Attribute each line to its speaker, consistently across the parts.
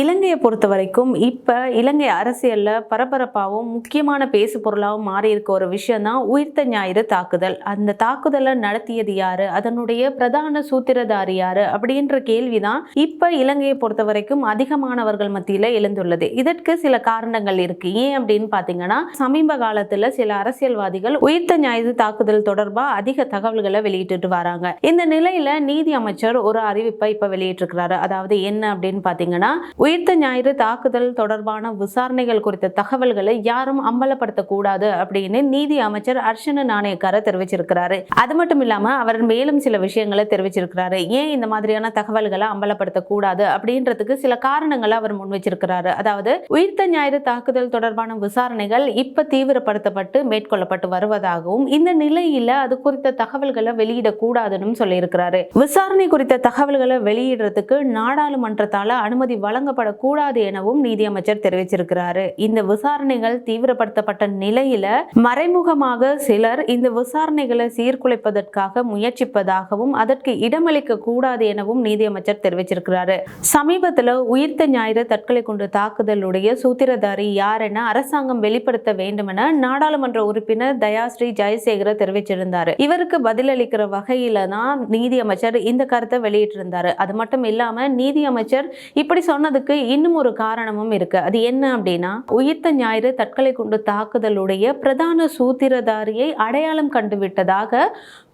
Speaker 1: இலங்கையை பொறுத்த வரைக்கும் இப்போ இலங்கை அரசியலில் பரபரப்பாகவும் முக்கியமான பேசு பொருளாகவும் மாறி இருக்க ஒரு விஷயம் தான் உயிர்த்த ஞாயிறு தாக்குதல். அந்த தாக்குதலை நடத்தியது யாரு? அதனுடைய பிரதான சூத்திரதாரி யாரு? அப்படின்ற கேள்வி தான் இப்போ இலங்கையை பொறுத்த வரைக்கும் அதிகமானவர்கள் மத்தியில் எழுந்துள்ளது. இதற்கு சில காரணங்கள் இருக்கு. ஏன் அப்படின்னு பார்த்தீங்கன்னா சமீப காலத்தில் சில அரசியல்வாதிகள் உயிர்த்த ஞாயிறு தாக்குதல் தொடர்பாக அதிக தகவல்களை வெளியிட்டு வராங்க. இந்த நிலையில நீதி அமைச்சர் ஒரு அறிவிப்பை இப்போ வெளியிட்டிருக்கிறாரு. அதாவது என்ன அப்படின்னு பார்த்தீங்கன்னா உயிர்த்த ஞாயிறு தாக்குதல் தொடர்பான விசாரணைகள் குறித்த தகவல்களை யாரும் அம்பலப்படுத்தக்கூடாது அப்படின்னு நீதி அமைச்சர் அர்ஷன நாணயக்கார தெரிவிச்சிருக்கிறாரு. அது மட்டும் இல்லாம அவர் மேலும் சில விஷயங்களை தெரிவிச்சிருக்கிறாரு. ஏன் இந்த மாதிரியான தகவல்களை அம்பலப்படுத்தக்கூடாது அப்படின்றதுக்கு சில காரணங்களை அவர் முன் வச்சிருக்கிறாரு. அதாவது உயிர்த்த ஞாயிறு தாக்குதல் தொடர்பான விசாரணைகள் இப்ப தீவிரப்படுத்தப்பட்டு மேற்கொள்ளப்பட்டு வருவதாகவும் இந்த நிலையில அது குறித்த தகவல்களை வெளியிடக்கூடாதுன்னு சொல்லியிருக்கிறாரு. விசாரணை குறித்த தகவல்களை வெளியிடுறதுக்கு நாடாளுமன்றத்தால அனுமதி வழங்கப்படக்கூடாது எனவும் நீதியமைச்சர் தெரிவிச்சிருக்கிறாரு. இந்த விசாரணைகள் தீவிரப்படுத்தப்பட்ட நிலையில மறைமுகமாக சிலர் இந்த விசாரணைகளை சீர்குலைப்பதற்காக முயற்சிப்பதாகவும் அதற்கு இடமளிக்க கூடாது எனவும் நீதியமைச்சர் தெரிவிச்சிருக்கிறாரு. சமீபத்துல உயிர்த்த ஞாயிறு தற்கொலை குண்டு தாக்குதலுடைய சூத்திரதாரி யார் என அரசாங்கம் வெளிப்படுத்த வேண்டும் என நாடாளுமன்ற உறுப்பினர் தயாஸ்ரீ ஜெயசேகர தெரிவிச்சிருந்தாரு. இவருக்கு பதிலளிக்கிற வகையில தான் நீதியமைச்சர் இந்த கருத்தை வெளியிட்டிருந்தாரு. அது மட்டும் இல்லாம நீதியமைச்சர் இப்படி சொன்னதுக்கு இன்னும் ஒரு காரணமும் இருக்கு. அது என்ன அப்படின்னா உயிர்த்த ஞாயிறு தற்கொலை குண்டு தாக்குதலுடைய பிரதான சூத்திரதாரியை அடையாளம் கண்டுவிட்டதாக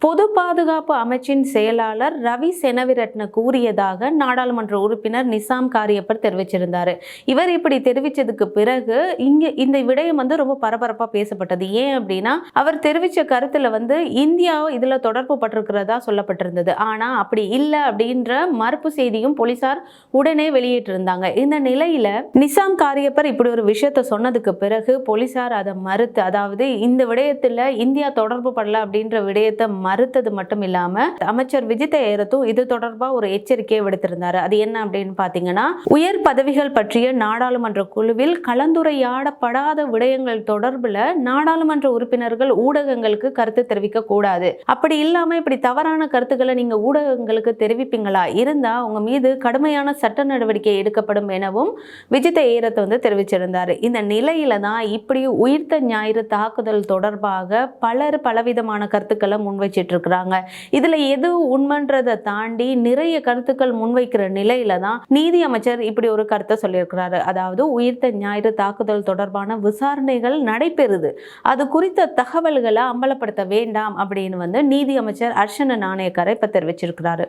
Speaker 1: பொது பாதுகாப்பு அமைச்சின் செயலாளர் ரவி செனவிரட்ன கூறியதாக நாடாளுமன்ற உறுப்பினர் நிசாம் காரியப்பர் தெரிவிச்சிருந்தார். இவர் இப்படி தெரிவித்ததுக்கு பிறகு இங்கே இந்த விடயம் வந்து ரொம்ப பரபரப்பாக பேசப்பட்டது. ஏன் அப்படின்னா அவர் தெரிவித்த கருத்தில் வந்து இந்தியா இதில் தொடர்பு பட்டிருக்கிறதா சொல்லப்பட்டிருந்தது. ஆனால் அப்படி இல்லை அப்படின்ற மறுப்பு செய்தியும் போலீசார் உடனே வெளியிட்டிருந்தாங்க. இந்த நிலையில் நிசாம் காரியப்பர் இப்படி ஒரு விஷயத்தை சொன்னதுக்கு பிறகு போலீசார் அதை மறுத்து அதாவது இந்த விடயத்தில் இந்தியா தொடர்பு படல அப்படின்ற விடயத்தை மறுத்தது மட்டும் இல்லாம அமைச்சர் விஜித ஏரத்தும் இது தொடர்பா ஒரு எச்சரிக்கையை விடுத்திருந்தாரு. அது என்ன அப்படின்னு பாத்தீங்கன்னா உயர் பதவிகள் பற்றிய நாடாளுமன்ற குழுவில் கலந்துரையாடப்படாத விடயங்கள் தொடர்புல நாடாளுமன்ற உறுப்பினர்கள் ஊடகங்களுக்கு கருத்து தெரிவிக்க கூடாது. அப்படி இல்லாம இப்படி தவறான கருத்துக்களை நீங்க ஊடகங்களுக்கு தெரிவிப்பீங்களா? இருந்தா உங்க மீது கடுமையான சட்ட நடவடிக்கை எடுக்கப்படும் எனவும் விஜித ஏரத்தை வந்து தெரிவிச்சிருந்தாரு. இந்த நிலையில தான் இப்படி உயிர்த்த ஞாயிறு தாக்குதல் தொடர்பாக பலர் பலவிதமான கருத்துக்களை முன்வைச்சிட்டு இருக்கிறாங்க இதுல எது உண்மைன்றதை தாண்டி நிறைய கருத்துக்கள் முன்வைக்கிற நிலையில தான் நீதி அமைச்சர் இப்படி ஒரு கருத்தை சொல்லியிருக்கிறாரு. அதாவது உயிர்த்த ஞாயிறு தாக்குதல் தொடர்பான விசாரணைகள் நடைபெறுது. அது குறித்த தகவல்களை அம்பலப்படுத்த வேண்டாம் அப்படின்னு வந்து நீதி அமைச்சர் அர்ச்சன நாணயக்கரை இப்போ தெரிவிச்சிருக்கிறாரு.